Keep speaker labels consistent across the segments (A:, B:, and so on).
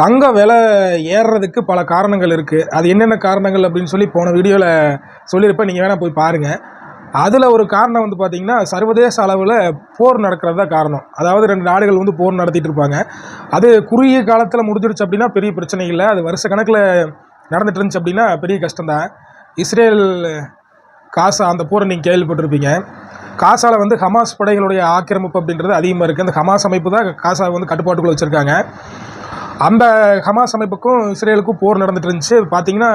A: தங்க விலை ஏறுறதுக்கு பல காரணங்கள் இருக்குது அது என்னென்ன காரணங்கள் அப்படின்னு சொல்லி போன வீடியோவில் சொல்லியிருப்பேன். நீங்கள் வேணால் போய் பாருங்கள் அதில் ஒரு காரணம் வந்து பார்த்திங்கன்னா சர்வதேச அளவில் போர் நடக்கிறது தான் காரணம். அதாவது ரெண்டு நாடுகள் வந்து போர் நடத்திட்டு இருப்பாங்க. அது குறுகிய காலத்தில் முடிஞ்சிருச்சு அப்படின்னா பெரிய பிரச்சனை இல்லை. அது வருஷ கணக்கில் நடந்துட்டு இருந்துச்சு அப்படின்னா பெரிய கஷ்டம்தான் இஸ்ரேல் காசா அந்த போரை நீங்கள் கேள்விப்பட்டிருப்பீங்க. காசாவில் வந்து ஹமாஸ் படைகளுடைய ஆக்கிரமிப்பு அப்படின்றது அதிகமாக இருக்குது அந்த ஹமாஸ் அமைப்பு தான் காசாவை வந்து கட்டுப்பாட்டுக்குள்ளே வச்சுருக்காங்க. அந்த ஹமாஸ் அமைப்புக்கும் இஸ்ரேலுக்கும் போர் நடந்துட்டு இருந்துச்சு. பார்த்தீங்கன்னா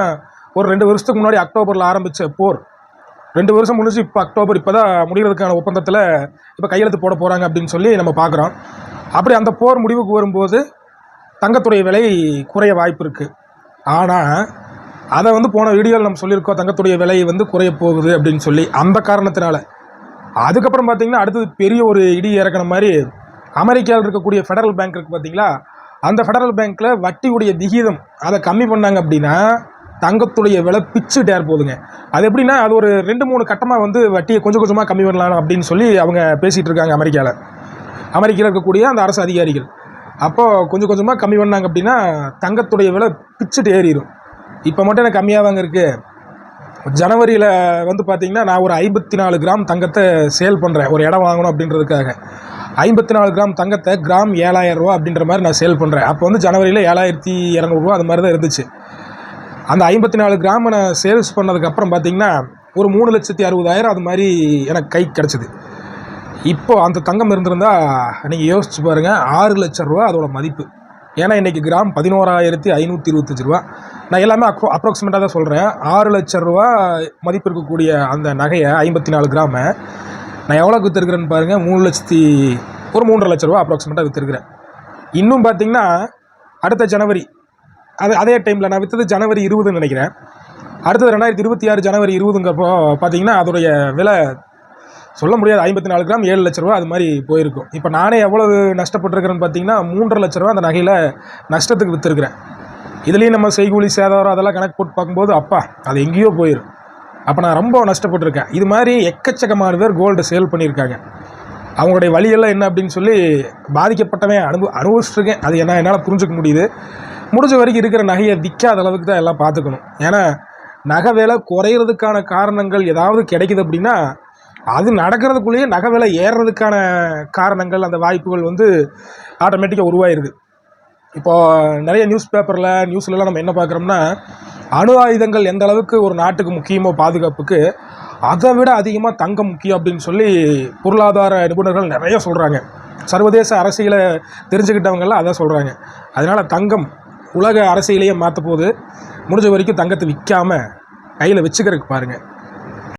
A: ஒரு ரெண்டு வருஷத்துக்கு முன்னாடி அக்டோபரில் ஆரம்பித்த போர். ரெண்டு வருஷம் முடிஞ்சு இப்போ அக்டோபர் இப்போ தான் முடிகிறதுக்கான ஒப்பந்தத்தில் இப்போ கையெழுத்து போட போகிறாங்க அப்படின்னு சொல்லி நம்ம பார்க்குறோம் அப்படி அந்த போர் முடிவுக்கு வரும்போது தங்கத்துடைய விலை குறைய வாய்ப்பு இருக்குது ஆனால் அதை வந்து போன வீடியோவில் நம்ம சொல்லியிருக்கோம் தங்கத்துடைய விலை வந்து குறைய போகுது அப்படின்னு சொல்லி. அந்த காரணத்தினால. அதுக்கப்புறம் பார்த்திங்கன்னா அடுத்தது பெரிய ஒரு இடி இறக்குன மாதிரி அமெரிக்காவில் இருக்கக்கூடிய ஃபெடரல் பேங்க் இருக்குது பார்த்தீங்களா அந்த ஃபெடரல் பேங்க்கில் வட்டியுடைய விகிதம் அதை கம்மி பண்ணாங்க அப்படின்னா தங்கத்துடைய விலை பிச்சு டேர் போகுதுங்க. அது எப்படின்னா அது ஒரு ரெண்டு மூணு கட்டமாக வந்து வட்டியை கொஞ்சம் கொஞ்சமாக கம்மி பண்ணலாம் அப்படின்னு சொல்லி அவங்க பேசிகிட்டு இருக்காங்க அமெரிக்காவில் அமெரிக்காவில் இருக்கக்கூடிய அந்த அரசு அதிகாரிகள். அப்போது கொஞ்சம் கொஞ்சமாக கம்மி பண்ணாங்க அப்படின்னா தங்கத்துடைய விலை பிச்சுட்டு ஏறிடும் இப்போ மட்டும் எனக்கு கம்மியாக தாங்க இருக்குது ஜனவரியில் வந்து பார்த்திங்கன்னா நான் ஒரு ஐம்பத்தி நாலு கிராம் தங்கத்தை சேல் பண்ணுறேன் ஒரு இடம் வாங்கணும் அப்படின்றதுக்காக. ஐம்பத்தி நாலு கிராம் தங்கத்தை கிராம் ஏழாயிரம் ரூபா அப்படின்ற மாதிரி நான் சேல் பண்ணுறேன் அப்போ வந்து ஜனவரியில் ஏழாயிரத்தி இரநூறுவா அது மாதிரி தான் இருந்துச்சு. அந்த ஐம்பத்தி நாலு கிராம நான் சேல்ஸ் பண்ணதுக்கப்புறம் பார்த்தீங்கன்னா ஒரு மூணு லட்சத்தி அறுபதாயிரம் அது மாதிரி எனக்கு கை கிடச்சிது. இப்போது அந்த தங்கம் இருந்திருந்தா நீங்கள் யோசிச்சு பாருங்கள் ஆறு லட்சம் ரூபா அதோட மதிப்பு. ஏன்னா இன்றைக்கி கிராம் பதினோராயிரத்தி ஐநூற்றி இருபத்தஞ்சி ரூபா. நான் எல்லாமே அப்ரோ அப்ராக்சிமேட்டாக தான் சொல்கிறேன் ஆறு லட்சம் ரூபா மதிப்பு இருக்கக்கூடிய அந்த நகையை ஐம்பத்தி நாலு கிராமை நான் எவ்வளோக்கு விற்றுருக்குறேன்னு பாருங்கள் மூணு லட்சத்தி ஒரு மூன்றரை லட்ச ரூபா அப்ராக்சிமேட்டாக விற்றுருக்குறேன் இன்னும் பார்த்தீங்கன்னா அடுத்த ஜனவரி அது அதே டைமில் நான் விற்றது ஜனவரி இருபதுன்னு நினைக்கிறேன். அடுத்தது ரெண்டாயிரத்தி இருபத்தி ஆறு ஜனவரி இருபதுங்கிறப்போ பார்த்தீங்கன்னா அதோடைய விலை சொல்ல முடியாது. ஐம்பத்தி நாலு கிராம் ஏழு லட்ச ரூபா அது மாதிரி போயிருக்கும். இப்போ நானே எவ்வளவு நஷ்டப்பட்டிருக்கிறேன்னு பார்த்தீங்கன்னா மூன்றரை லட்ச ரூபா அந்த நகையில் நஷ்டத்துக்கு விற்றுருக்குறேன் இதுலேயும் நம்ம செய்கூலி சேதாரம் அதெல்லாம் கணக்கு போட்டு பார்க்கும்போது அப்பா அது எங்கேயோ போயிடும் அப்போ நான் ரொம்ப நஷ்டப்பட்டிருக்கேன். இது மாதிரி எக்கச்சக்கமான பேர் கோல்டு சேல் பண்ணியிருக்காங்க. அவங்களுடைய வழியெல்லாம் என்ன அப்படின்னு சொல்லி பாதிக்கப்பட்டவன் அனுபவ அனுபவிச்சிருக்கேன். அது என்ன என்னால் புரிஞ்சுக்க முடியுது. முடிஞ்ச வரைக்கும் இருக்கிற நகையை விற்காத அளவுக்கு தான் எல்லாம் பார்த்துக்கணும். ஏன்னா நகை விலை குறையிறதுக்கான காரணங்கள் ஏதாவது கிடைக்குது அப்படின்னா அது நடக்கிறதுக்குள்ளேயே நகை விலை ஏறுறதுக்கான காரணங்கள் அந்த வாய்ப்புகள் வந்து ஆட்டோமேட்டிக்காக உருவாயிருது. இப்போது நிறைய நியூஸ் பேப்பரில் நியூஸ்லலாம் நம்ம என்ன பார்க்குறோம்னா அணு ஆயுதங்கள் எந்த அளவுக்கு ஒரு நாட்டுக்கு முக்கியமோ பாதுகாப்புக்கு அதை விட அதிகமாக தங்கம் முக்கியம் அப்படின்னு சொல்லி பொருளாதார நிபுணர்கள் நிறைய சொல்கிறாங்க சர்வதேச அரசியலை தெரிஞ்சுக்கிட்டவங்கெல்லாம் அதான் சொல்கிறாங்க அதனால் தங்கம் உலக அரசியலையே மாற்ற போது முடிஞ்ச வரைக்கும் தங்கத்தை விற்காமல் கையில் வச்சுக்கிறதுக்கு பாருங்கள்